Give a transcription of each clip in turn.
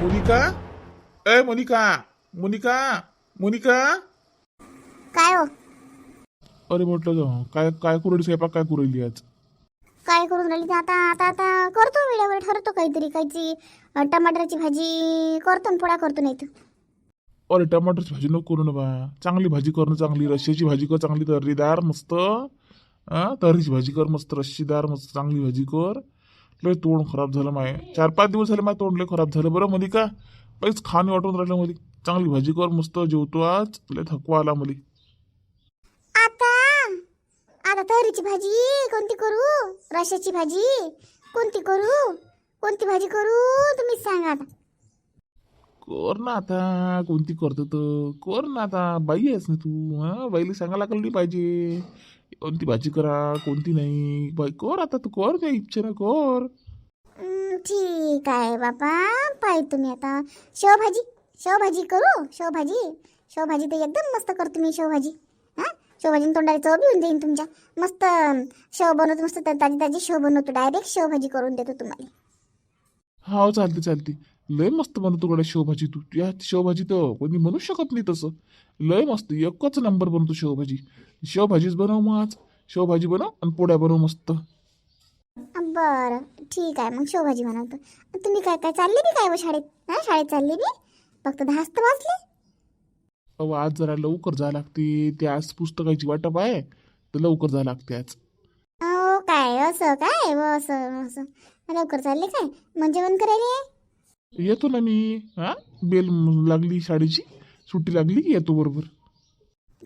मोनिका? ए मोनिका मोनिका मोनिका? काय हो? अरे म्हटलं जाऊ काय काय कुरडी स्वयंपाक काय कुरली आज काय करून राहिली ते? आता आता आता करतो वेळेवर ठरवतो काहीतरी काहीची अं, टमाटरची भाजी करतो न पोळा करतो नाही तर अरे टमाटरची भाजी नको करू ना बा. चांगली भाजी कर ना चांगली. रश्श्याची भाजी कर चांगली तर्रीदार मस्त. हा तर्रीची भाजी कर मस्त. रश्शीदार मस्त. चांगली भाजी कर. लय तोंड खराब झालं माय. चार पाच दिवस झाले माझं तोंड लय खराब झालं. बरं मध्ये का? काहीच खाणे वाटून राहिलं मध्ये चांगली भाजी कर मस्त जेवतो आज. लय थकवा आला मध्ये आता? आता तरीची भाजी कोणती करू? रशाची भाजी कोणती करू? कोणती भाजी करू? तुम्हीच सांगा आता. कर ना आता. कोणती करतो तर? कर ना आता. बाई आहेस ना तू हा? बाईला सांगायला लागली पाहिजे. कोणती भाजी करा कोणती नाही. बाई कर आता तू कर त्या इच्छेनं कर. हं, ठीक आहे बापा पाहिजे तुम्ही आता. शेवभाजी शेवभाजी करू शेवभाजी. शेवभाजी तर एकदम मस्त करतो मी शेवभाजी. हां? शेवभाजी तोंडाला चव बी होऊन जाईन तुमच्या. मस्त शेव बनवतो मस्त ताजी ताजी शेव बनवतो. डायरेक्ट शेवभाजी करून देतो तुम्हाला. हा चालते चालते. लय मस्त बनवतो कडे शेवभाजी तू. या शेवभाजी तर कोणी म्हणू शकत नाही तसं. लय मस्त एकच नंबर बनवतो शेवभाजी. शेवभाजीच बनव मग आज. शेवभाजी बनव आणि पोळ्या बनव मस्त. बरं ठीक आहे. मग शेवभाजी बनवतो. तुम्ही काय काय चालले बी काय व शाळेत? हां शाळेत चालले बी? फक्त दहाच तर वाजले. अहो आज जरा लवकर जावं लागते. ते आज पुस्तकाची वाटप आहे तर लवकर जावं लागते आज. अहो काय असं काय? व असं असं. लवकर चालले काय? मग जेवण करायला येतो ना मी हा? बेल लागली शाळेची सुट्टी लागली की येतो बरोबर.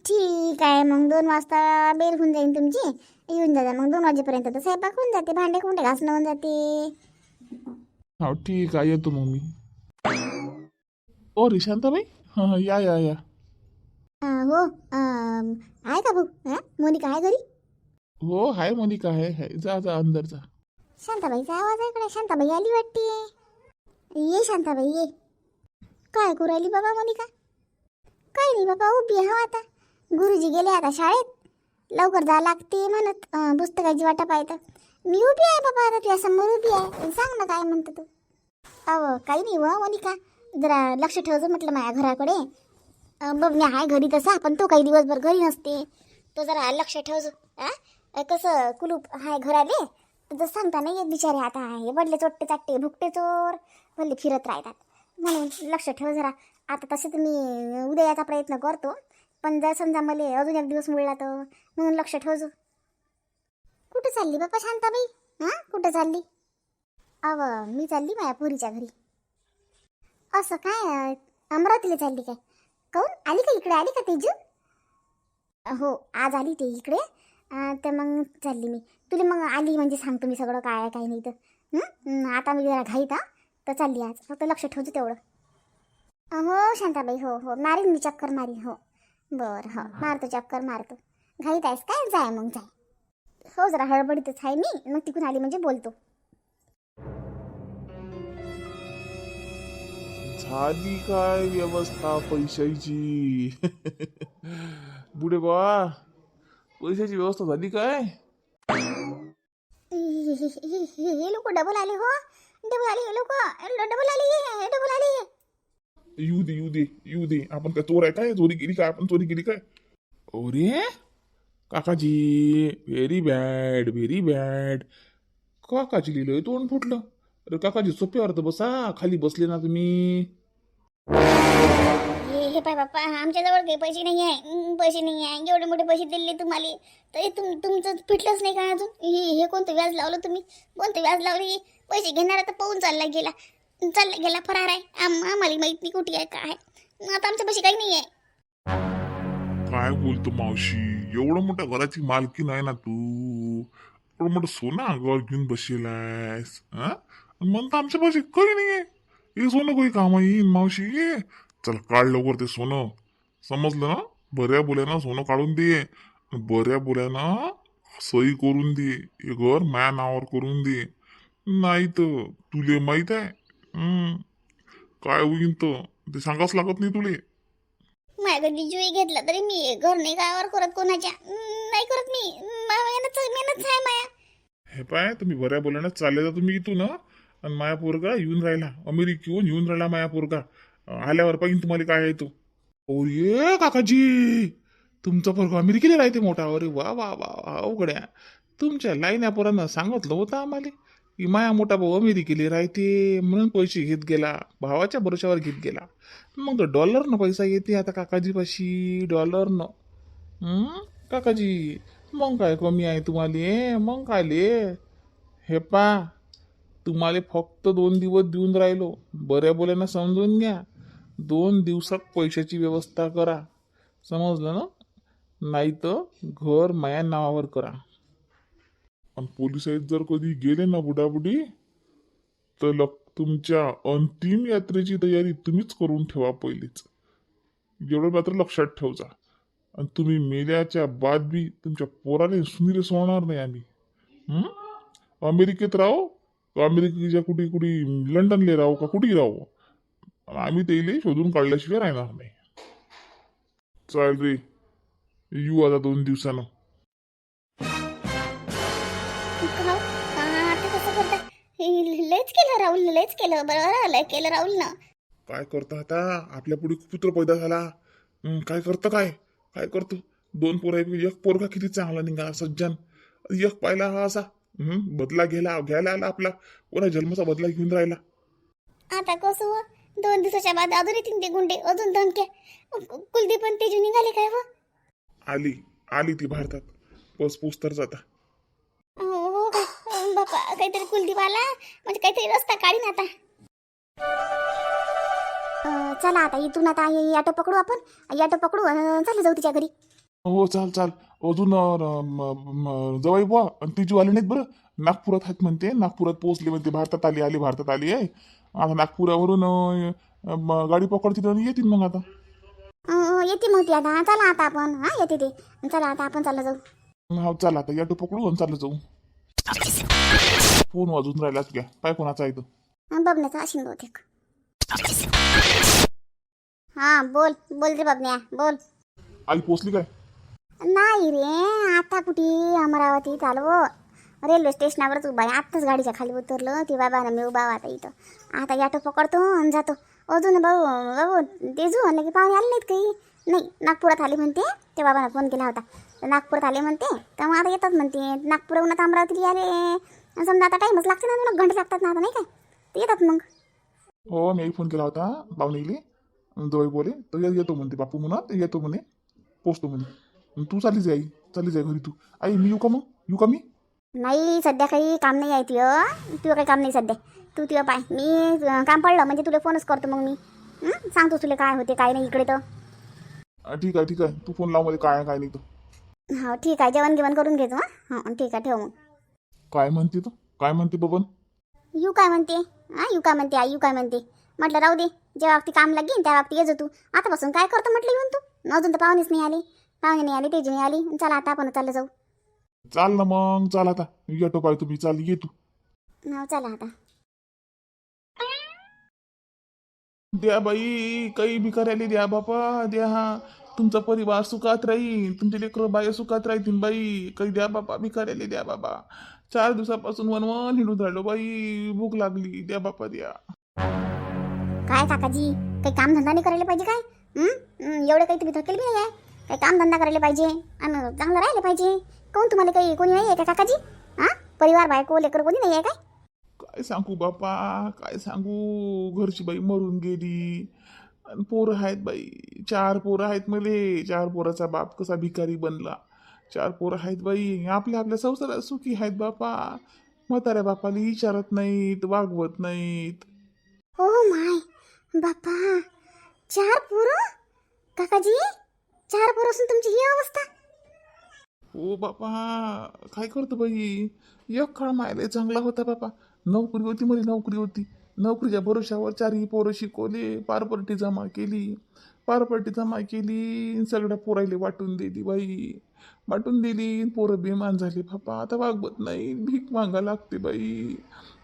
ठीक आहे मग दोन वाजता बेल होऊन जाईल तुमची. येऊन जा मग दोन वाजेपर्यंत तर स्वयंपाक होऊन जाते भांडे कुंडे घासणं होऊन जाते. हा ठीक आहे येतो मग मी. ओ रे शांताबाई हां हां या या या. अं, हो अं, आहे का भाऊ? हां मोनिका आहे घरी? हो हाय मोनिका आहे हाय जा जा अंदर जा. शांताबाईचा आवाज आहे इकडे. शांताबाई आली वाटते. ये शांताबाई ये. काय करू राहिली बाबा मोनिका? काय नाही बाबा उभी आहे आता. गुरुजी गेले आता शाळेत. लवकर जा लागते म्हणत पुस्तकाची वाटा पाहतं. मी उभी आहे बाबा आता तुझ्या समोर उभी आहे. सांग ना काय म्हणतो तू. अहो काही नाही व मोनिका. जरा लक्ष ठेवतो म्हटलं माझ्या घराकडे. बघ मी आहे घरी तसा पण तो काही दिवसभर घरी नसते. तो जरा लक्ष ठेवजो आ कसं कुलूप हाय घराले? तुझं सांगता नाही येत बिचारे आता हे बडले चोट्टे चाट्टे भुकटे चोर भले फिरत राहतात. म्हणून लक्ष ठेव जरा. आता तसे तर मी उद्या याचा प्रयत्न करतो. पण जर समजा मला अजून एक दिवस मिळला तर म्हणून लक्ष ठेवतो कुठं चालली बाप्पा शांताबाई? हां? कुठं चालली? अव मी चालली माझ्या पुरीच्या घरी. असं काय अमरावतीला चालली काय? काऊन? आली का इकडे? आली का तेजू? हो आज आली ते इकडे. तर मग चालली मी. तुला मग आली म्हणजे सांगतो मी सगळं काय आहे काय नाही तर आता मी जरा घाईत हा. तर चालली आज. फक्त लक्ष ठेवतो तेवढं. हो शांताबाई हो हो. मारीन मी चक्कर मारीन हो. बरं हो. मारतो चक्कर मारतो. घाईत आहेस काय? जाय मग जाय. हो जरा हळबडीतच आहे मी. मग तिकून आली म्हणजे बोलतो. झाली काय व्यवस्था पैशाची बुडे बा पैशाची व्यवस्था झाली काय? हे लोक डबल आले हो. डबल आले हे लोक. डबल आले हे डबल आले येऊ दे येऊ दे येऊ दे. आपण काय चोर आहे काय? चोरी केली काय? आपण चोरी केली काय? अरे? काकाजी व्हेरी बॅड व्हेरी बॅड काकाची लिहिलंय तोंड फुटलं. अरे काकाजी सोप्यावर तर बसा. खाली बसले ना तुम्ही. हे पाय बाप्पा आमच्याजवळ काही पैसे नाही आहे पैसे नाही आहे एवढे मोठे पैसे दिले तुम्हाला. तरी तुम तुमचं फिटलंच नाही का अजून? हे हे कोणतं व्याज लावलं तुम्ही? कोणतं व्याज लावले? पैसे घेणारा तर पाहून चालला गेला. चालला गेला फरार आहे. आम आम्हाला माहीत नाही कुठे आहे काय आता आमच्या पैसे काही नाही आहे काय बोलतो मावशी? एवढं मोठ्या घराची मालकी नाही ना तू? एवढं मोठं सोनं अंगावर घेऊन बसेल आहेस म्हणता आमच्या पैसे काही नाहीये. हे सोनं काही काम येईन मावशी चल काढ लवकर ते सोनं. समजलं? ना बऱ्या बोल्यानं सोनं काढून दे. बऱ्या बोल्यानं सही करून दे. हे घर माया नावावर करून दे. नाही तर तुले माहीत आहे. काय होईन तर? ते सांगावंच लागत नाही तुले. माझ्याकडे जुई घेतला तरी मी घर नाही गावावर करत कोणाच्या. नाही करत मी. मेहनत मेहनत आहे माया. हे पाय तुम्ही बऱ्या बोलण्यात चालले जा तुम्ही इथून? आणि माया पोरगा येऊन राहिला. अमेरिकेहून येऊन राहिला माया पोरगा. आल्यावर पाहिजे तुम्हाला काय आहे तो. ओ ये काकाजी. तुमचा पोरगा अमेरिकेला राहते मोठा. अरे वा वा वा वा अवघड्या. तुमच्या लाईन्या पोरांना सांगितलं होतं आम्हाला की माया मोठा भाऊ अमेरिकेला राहते म्हणून पैसे घेत गेला भावाच्या भरोशावर घेत गेला. मग डॉलरनं पैसा येते आता काकाजीपाशी डॉलरनं. काकाजी मग काय कमी आहे तुम्हाला? मग काय ले हे पा तुम्हाला फक्त दोन दिवस देऊन राहिलो. बऱ्या बोल्यानं समजून घ्या. दोन दिवसात पैशाची व्यवस्था करा. समजलं ना? नाही तर घर माया नावावर करा. आणि पोलीस आहेत जर कधी गेले ना बुडाबुडी तर लक तुमच्या अंतिम यात्रेची तयारी तुम्हीच करून ठेवा पहिलीच. एवढं मात्र लक्षात ठेवजा. आणि तुम्ही मेल्याच्या बाद बी तुमच्या पोराने सुनीले सोडणार नाही आम्ही. अमेरिकेत राहो? अमेरिकेच्या कुठे कुठे लंडनले राहो का कुठे राहू? आम्ही त्याला शोधून काढल्याशिवाय राहणार नाही. चाल रे येऊ आता दोन दिवसानं. का- का- आता कसं करता? लयच केलं राहुल लयच केलं. बरं लय केलं राहुल ना काय करतो आता? आपल्या पुढे पुत्र पैदा झाला. हं, काय करतं काय? काय करतो? दोन पोरं आहेत, एक पोरगा किती चांगला निघाला सज्जन. एक पाहिला हा असा. हं, बदला घ्यायला घ्यायला आला आपला. कोणा जन्माचा बदला घेऊन राहिला. आता कसं? दोन दिवसाच्या बाद अजून येतील ते गुंडे अजून धमक्या. कु- कुलदीप पण तेजू निघाले काय हो? आली आली ती भारतात. बस पोस्तर जाता. हो का अं, बापा काहीतरी कुलदीप आला. म्हणजे काहीतरी रस्ता काढीन आता. अं, चला आता इथून आता हे ऑटो पकडू आपण. ऑटो पकडू अन् चालू जाऊ तिच्या घरी. हो चाल चाल. अजून जवाई बुवा. आणि तिची आले नाहीत बरं. नागपुरात आहेत म्हणते. नागपुरात पोहोचले म्हणते. भारतात आली आली भारतात आली आहे. आता नागपुरावरून अं, म, गाडी पकडतील आणि येतील मग आता. अं, येते मग ती आता. चला आता आपण. हा येते ते. चला आता आपण चालला जाऊ. हा चला आता. याटो पकडू आणि चाललं जाऊ. फोन वाजून राहिला तुझ्या काय कोणाचा आहे तो? अं, बबण्याचा असेल बहुतेक. हा बोल. बोल रे बबन्या बोल. आई पोचली काय? नाही रे. आता कुठे? अमरावती चालव रेल्वे स्टेशनावरच उभा आहे. आत्ताच गाडीच्या खाली उतरलं. ती बाबा मी उभा आता इथं. आता याटो पकडतो आणि जातो. अजून भाऊ भाऊ तेजू म्हणलं की पाहुणे आले नाहीत काही? नाही नागपुरात आले म्हणते. ते बाबांना फोन केला होता. नागपुरात आले म्हणते. तर मग आता येतात म्हणते. नागपुराहून आता अमरावतीला आले. समजा आता टाईमच लागते ना मग घंटे लागतात ना आता नाही काय? ते येतात मग. हो मी फोन केला होता. पाहुणे जवळ बोले. तर येतो म्हणते बापू म्हणा येतो म्हणे. पोचतो म्हणे. तू चालली जाई चालली जाई घरी तू. आई मी येऊ का मग? येऊ का मी? नाही सध्या काही काम नाही आहे तुझं तुझं काही काम नाही सध्या. तू तुझं पाय. मी काम पडलं म्हणजे तुला फोनच करतो मग मी? सांगतो तुला काय होते काय नाही इकडे तर. ठीक आहे ठीक आहे. तू फोन लावमध्ये काय काय नाही तर. हो ठीक आहे. जेवण गिवण करून घेतो हां? हां ठीक आहे ठेव मग. काय म्हणते तर काय म्हणते बबन? यू काय म्हणते? हां यू काय म्हणते आई यू काय म्हणते? म्हटलं राहू दे. जेव्हा वक्ती काम लागेल त्या वक्ती येजो तू. आतापासून काय करतो म्हटलं येऊन तू? अजून तर पाहुणेच नाही आले. पाहुणे नाही आले तेजू नाही आली. चला आता आपण चाललं जाऊ. चाल ना मग चाल आता. येतो पाय तुम्ही चाल ये तू. हो चला आता. द्या बाई काही भिकाऱ्याले द्या बापा द्या. तुमचा परिवार सुखात राहील तुमचे लेकरं बाया सुखात राहतील बाई. काही द्या बापा भिकाऱ्याले द्या बाबा. चार दिवसापासून वनवन हिंडून राहिलो बाई भूक लागली द्या बापा द्या. काय काकाजी काही काम धंदा नाही करायला पाहिजे काय? हं? हं, एवढं काही तुम्ही थकेल बी नाही आहे काही काम धंदा करायला पाहिजे आणि चांगलं राहायला पाहिजे. कोण तुम्हाला काही कोणी नाही आहे का काकाजी? हां? परिवार बायको लेकर कोणी नाही आहे काय? काय सांगू बापा? काय सांगू? घरची बाई मरून गेली. आणि पोरं आहेत बाई. चार पोरं आहेत मले. चार पोराचा बाप कसा भिकारी बनला. चार पोरं आहेत बाई. आपल्या आपल्या संसारात सुखी आहेत बापा. म्हाताऱ्या बापाला विचारत नाहीत वागवत नाहीत. हो माय बापा. चार पोरं? काकाजी? चार पोरं असून तुमची ही अवस्था? हो बापा काय करतो बाई? एक काळ मायला चांगला होता बापा. नोकरी होती मध्ये नोकरी होती. नोकरीच्या भरोशावर चारही पोरं शिकवले पारपट्टी जमा केली. पारपट्टी जमा केली सगळ्या पोरायले वाटून दिली बाई. वाटून दिली पोरं बेमान झाली बापा. आता वागवत नाही भीक मागा लागते बाई.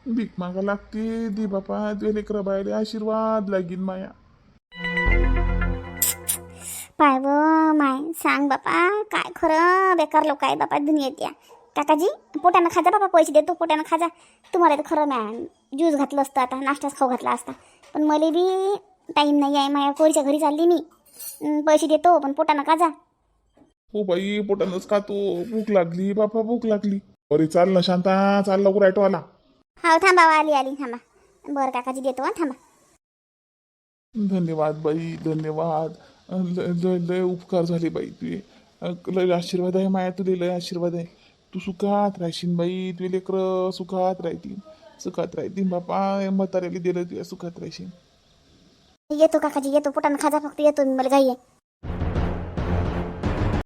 भीक मागा लागते दे बापा. तुझ्या लेकरं बायले आशीर्वाद लागीन माया. पाय व माय. सांग बापा काय खरं बेकार लोक आहे बापा दुनियेत या. काकाजी पोटानं खाजा बाबा पैसे देतो पोटानं खाजा. तुम्हाला तर खरं मॅ ज्यूस घातलं असतं आता नाश्ताच खाऊ घातला असता. पण मला बी टाईम नाही आहे माझ्या पोरीच्या घरी चालली मी. अं, पैसे देतो पण पोटानं खाजा. हो बाई पोटानंच खातो. भूक लागली बापा भूक लागली. अरे चाल ना शांता. चाल लवकर ॲटो आला हा थांबा आली आली थांबा. बरं काकाजी देतो हा थांबा. धन्यवाद बाई धन्यवाद. लय लय लय उपकार झाले बाई तुझे. लय आशीर्वाद आहे माया तुले लय आशीर्वाद आहे. तू सुखात राहशील बाई तुझे लेकरं सुखात राहतील. सुखात राहतील बापा म्हाताऱ्याला दिलं तुझ्या सुखात राहशील. येतो काकाजी येतो पोटानं खाजा फक्त येतो मी मला घाई आहे.